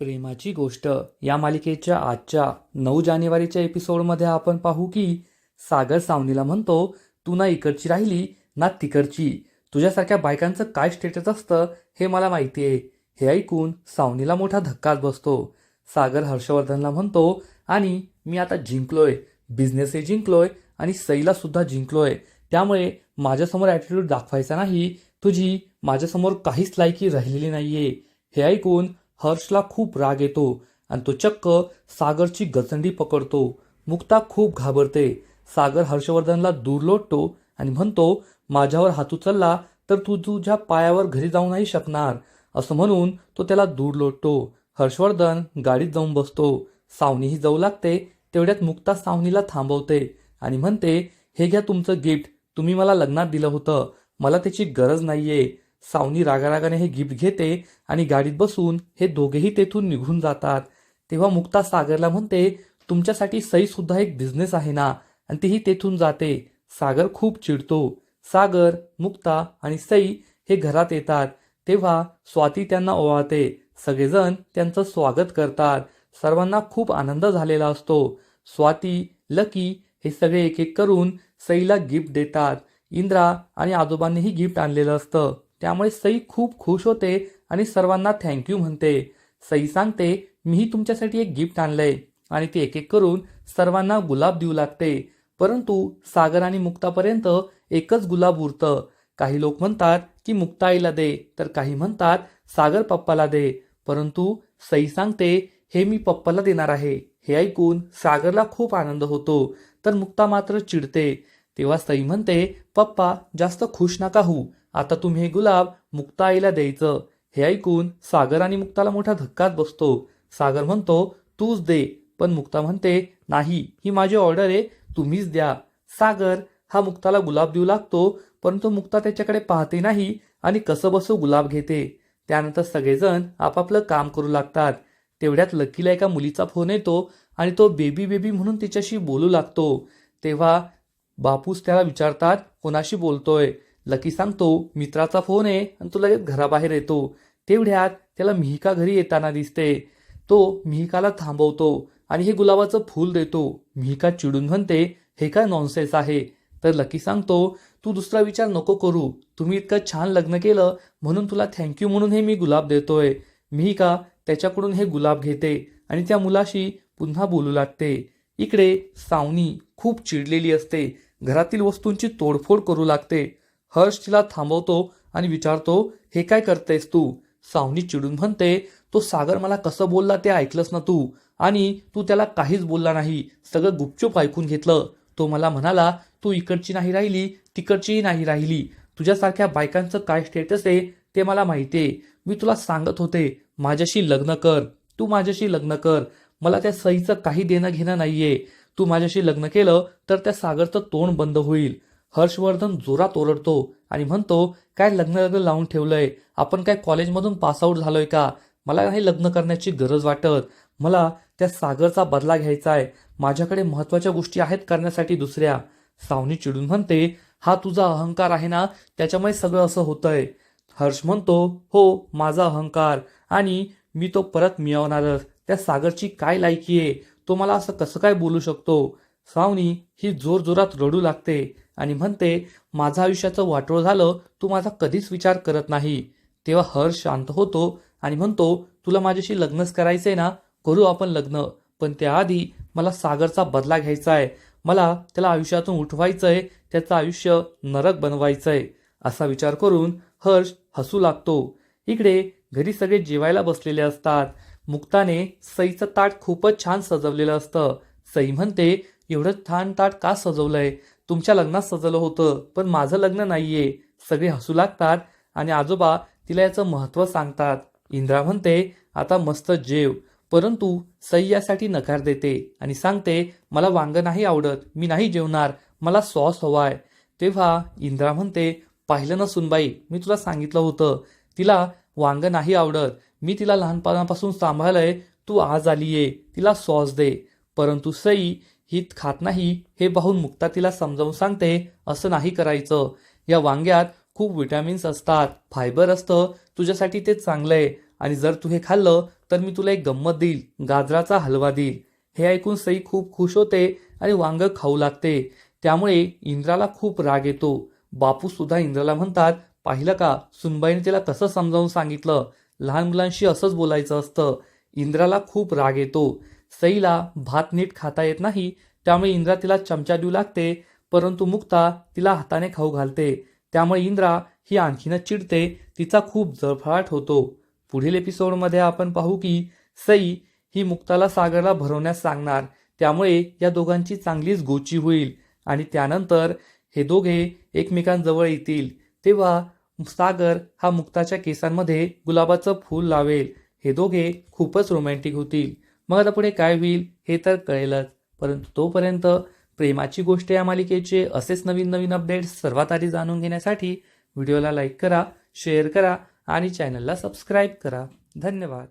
प्रेमाची गोष्ट. या मालिकेच्या आजच्या नऊ जानेवारीच्या एपिसोडमध्ये आपण पाहू की सागर सावनीला म्हणतो तू ना इकडची राहिली ना तिकडची. तुझ्यासारख्या बायकांचं काय स्टेटस असतं हे मला माहिती आहे. हे ऐकून सावनीला मोठा धक्काच बसतो. सागर हर्षवर्धनला म्हणतो आणि मी आता जिंकलोय. बिझनेसही जिंकलोय आणि सईला सुद्धा जिंकलोय. त्यामुळे माझ्यासमोर ॲटिट्यूड दाखवायचा नाही. तुझी माझ्यासमोर काहीच लायकी राहिलेली नाहीये. हे ऐकून हर्षला खूप राग येतो आणि तो चक्क सागरची गचंडी पकडतो. मुक्ता खूप घाबरते. सागर हर्षवर्धनला दूर लोटतो आणि म्हणतो माझ्यावर हात उचलला तर तू तुझ्या पायावर घरी जाऊ नाही शकणार. असं म्हणून तो त्याला दूर लोटतो हर्षवर्धन गाडीत जाऊन बसतो. सावनीही जाऊ लागते. तेवढ्यात मुक्ता सावनीला थांबवते आणि म्हणते हे घ्या तुमचं गिफ्ट. तुम्ही मला लग्नात दिलं होतं. मला त्याची गरज नाहीये. सावनी रागारागाने हे गिफ्ट घेते आणि गाडीत बसून हे दोघेही तेथून निघून जातात. तेव्हा मुक्ता सागरला म्हणते तुमच्यासाठी सई सुद्धा एक बिझनेस आहे ना? आणि तीही तेथून जाते. सागर खूप चिडतो. सागर मुक्ता आणि सई हे घरात येतात. तेव्हा स्वाती त्यांना ओवाळते. सगळेजण त्यांचं स्वागत करतात. सर्वांना खूप आनंद झालेला असतो. स्वाती लकी हे सगळे एक एक करून सईला गिफ्ट देतात. इंद्रा आणि आजोबांनीही गिफ्ट आणलेलं असतं. त्यामुळे सई खूप खुश होते आणि सर्वांना थँक्यू म्हणते. सई सांगते मीही तुमच्यासाठी एक गिफ्ट आणलंय आणि ते एक एक करून सर्वांना गुलाब देऊ लागते. परंतु सागर आणि मुक्तापर्यंत एकच गुलाब उरतं. काही लोक म्हणतात की मुक्ताईला दे तर काही म्हणतात सागर पप्पाला दे. परंतु सई सांगते हे मी पप्पाला देणार आहे. हे ऐकून सागरला खूप आनंद होतो. तर मुक्ता मात्र चिडते. तेव्हा सई म्हणते पप्पा जास्त खुश नका होऊ. आता तुम्ही हे गुलाब मुक्ता आईला द्यायचं. हे ऐकून सागर आणि मुक्ताला मोठा धक्काच बसतो. सागर म्हणतो तूच दे. पण मुक्ता म्हणते नाही ही माझी ऑर्डर आहे तुम्हीच द्या. सागर हा मुक्ताला गुलाब देऊ लागतो परंतु मुक्ता त्याच्याकडे पाहते नाही आणि कसं बसू गुलाब घेते. त्यानंतर सगळेजण आपापलं काम करू लागतात. तेवढ्यात लकीला एका मुलीचा फोन येतो आणि तो बेबी बेबी म्हणून तिच्याशी बोलू लागतो. तेव्हा बापूस त्याला विचारतात कोणाशी बोलतोय? लकी सांगतो मित्राचा फोन आहे आणि तो लगेच घराबाहेर येतो. तेवढ्यात त्याला मिहिका घरी येताना दिसते. तो मिहिकाला थांबवतो आणि हे गुलाबाचं फूल देतो. मिहिका चिडून म्हणते हे काय नॉनसेन्स आहे. तर लकी सांगतो तू दुसरा विचार नको करू. तुम्ही इतकं छान लग्न केलं म्हणून तुला थँक्यू म्हणून हे मी गुलाब देतोय. मिहिका त्याच्याकडून हे गुलाब घेते आणि त्या मुलाशी पुन्हा बोलू लागते. इकडे सावनी खूप चिडलेली असते. घरातील वस्तूंची तोडफोड करू लागते. हर्ष तिला थांबवतो आणि विचारतो हे काय करतेस तू? सावनी चिडून म्हणते तो सागर मला कसं बोलला ते ऐकलंस ना तू? आणि तू त्याला काहीच बोलला नाही. सगळं गुपचूप ऐकून घेतलं. तो मला म्हणाला तू इकडची नाही राहिली तिकडचीही नाही राहिली. तुझ्यासारख्या बायकांचं काय स्टेटस आहे ते मला माहिती आहे मी तुला सांगत होते माझ्याशी लग्न कर. तू माझ्याशी लग्न कर. मला त्या सईचं काही देणं घेणं नाहीये. तू माझ्याशी लग्न केलं तर त्या सागरचं तोंड बंद होईल. हर्षवर्धन जोरात ओरडतो आणि म्हणतो काय लग्न लग्न लावून ठेवलंय? आपण काय कॉलेजमधून पासआउट झालोय का? मला नाही लग्न करण्याची गरज वाटत. मला त्या सागरचा बदला घ्यायचा आहे माझ्याकडे महत्त्वाच्या गोष्टी आहेत करण्यासाठी दुसऱ्या. सावनी चिडून म्हणते हा तुझा अहंकार आहे ना? त्याच्यामुळे सगळं असं होतंय. हर्ष म्हणतो हो माझा अहंकार. आणि मी तो परत मिळवणारच. त्या सागरची काय लायकी आहे? तो मला असं कसं काय बोलू शकतो? सावनी ही जोर जोरात रडू लागते आणि म्हणते माझं आयुष्याचं वाटोळ झालं तू माझा कधीच विचार करत नाही. तेव्हा हर्ष शांत होतो आणि म्हणतो तुला माझ्याशी लग्नच करायचंय ना? करू आपण लग्न. पण त्याआधी मला सागरचा बदला घ्यायचा आहे मला त्याला आयुष्यातून उठवायचंय त्याचं आयुष्य नरक बनवायचंय असा विचार करून हर्ष हसू लागतो. इकडे घरी सगळे जेवायला बसलेले असतात. मुक्ताने सईचं ताट खूपच छान सजवलेलं असतं. सई म्हणते एवढं छान ताट का सजवलंय? तुमच्या लग्नात सजवलं होतं पण माझं लग्न नाहीये. सगळे हसू लागतात आणि आजोबा तिला याचं महत्त्व सांगतात. इंद्रा म्हणते आता मस्त जेव. परंतु सई यासाठी नकार देते आणि सांगते मला वांग नाही आवडत. मी नाही जेवणार. मला सॉस हवाय. तेव्हा इंद्रा म्हणते पाहिलं ना सुनबाई मी तुला सांगितलं होतं. तिला वांग नाही आवडत. मी तिला लहानपणापासून सांभाळलंय तू आज आलीये तिला सॉस दे. परंतु सई ही खात नाही हे पाहून मुक्ता तिला समजावून सांगते असं नाही करायचं. या वांग्यात खूप विटॅमिन्स असतात फायबर असतं तुझ्यासाठी ते चांगलं आहे आणि जर तू हे खाल्लं तर मी तुला एक गंमत देईल गाजराचा हलवा देईल. हे ऐकून सई खूप खुश होते आणि वांग खाऊ लागते. त्यामुळे इंद्राला खूप राग येतो. बापू सुद्धा इंद्राला म्हणतात पाहिलं का सुनबाईने तिला कसं समजावून सांगितलं? लहान मुलांशी असंच बोलायचं असतं. इंद्राला खूप राग येतो. सईला भात नीट खाता येत नाही त्यामुळे इंद्रा तिला चमचा देऊ लागते परंतु मुक्ता तिला हाताने खाऊ घालते. त्यामुळे इंद्रा ही आणखीनच चिडते. तिचा खूप जळफळाट होतो. पुढील एपिसोडमध्ये आपण पाहू की सई ही मुक्ताला सागरला भरवण्यास सांगणार. त्यामुळे या दोघांची चांगलीच गोची होईल आणि त्यानंतर हे दोघे एकमेकांजवळ येतील. तेव्हा सागर हा मुक्ताच्या केसांमध्ये गुलाबाचं फूल लावेल. हे दोघे खूपच रोमॅन्टिक होतील. मग आता पुढे काय होईल हे तर कळेलच. परंतु तोपर्यंत प्रेमाची गोष्ट या मालिकेचे असेच नवीन नवीन अपडेट्स सर्वात आधी जाणून घेण्यासाठी व्हिडिओला लाईक करा शेअर करा आणि चॅनलला सबस्क्राईब करा. धन्यवाद.